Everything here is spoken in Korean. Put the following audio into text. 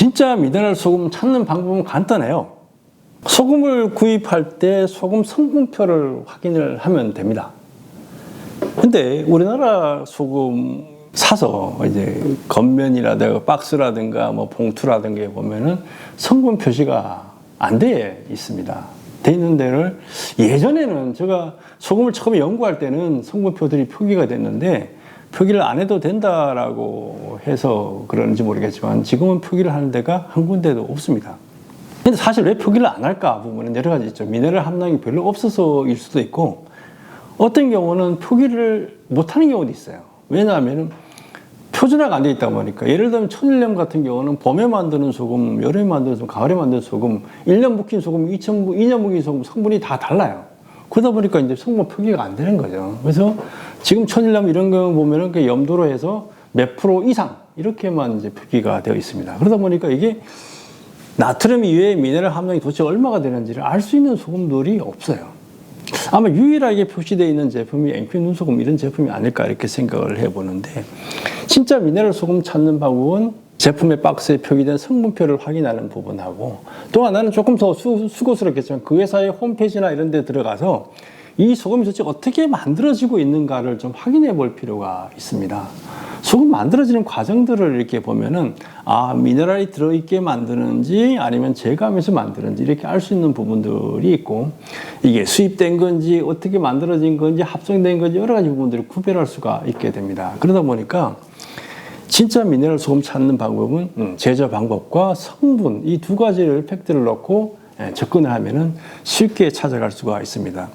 진짜 미네랄 소금 찾는 방법은 간단해요. 소금을 구입할 때 소금 성분표를 확인을 하면 됩니다. 근데 우리나라 소금 사서 이제 겉면이라든가 박스라든가 뭐 봉투라든가 보면은 성분 표시가 안 돼 있습니다. 돼 있는 데를 예전에는 제가 소금을 처음에 연구할 때는 성분표들이 표기가 됐는데 표기를 안 해도 된다라고 해서 그런지 모르겠지만 지금은 표기를 하는 데가 한 군데도 없습니다. 근데 사실 왜 표기를 안 할까 부분은 여러 가지 있죠. 미네랄 함량이 별로 없어서일 수도 있고 어떤 경우는 표기를 못 하는 경우도 있어요. 왜냐하면 표준화가 안 돼 있다 보니까 예를 들면 천일염 같은 경우는 봄에 만드는 소금, 여름에 만드는 소금, 가을에 만드는 소금, 1년 묵힌 소금, 2년, 2년 묵힌 소금 성분이 다 달라요. 그러다 보니까 이제 성분 표기가 안 되는 거죠. 그래서 지금 천일염 이런 거 보면은 그 염도로 해서 몇 프로 이상 이렇게만 이제 표기가 되어 있습니다. 그러다 보니까 이게 나트륨 이외의 미네랄 함량이 도대체 얼마가 되는지를 알 수 있는 소금들이 없어요. 아마 유일하게 표시되어 있는 제품이 앵큐 눈소금 이런 제품이 아닐까 이렇게 생각을 해보는데 진짜 미네랄 소금 찾는 방법은 제품의 박스에 표기된 성분표를 확인하는 부분하고 또 하나는 조금 더 수, 수고스럽겠지만 그 회사의 홈페이지나 이런 데 들어가서 이 소금이 도대체 어떻게 만들어지고 있는가를 좀 확인해 볼 필요가 있습니다. 소금 만들어지는 과정들을 이렇게 보면은 아 미네랄이 들어있게 만드는지 아니면 제감해서 만드는지 이렇게 알 수 있는 부분들이 있고 이게 수입된 건지 어떻게 만들어진 건지 합성된 건지 여러 가지 부분들을 구별할 수가 있게 됩니다. 그러다 보니까 진짜 미네랄 소금 찾는 방법은 음, 제조 방법과 성분 이 두 가지를 팩트를 넣고 예, 접근을 하면은 쉽게 찾아갈 수가 있습니다.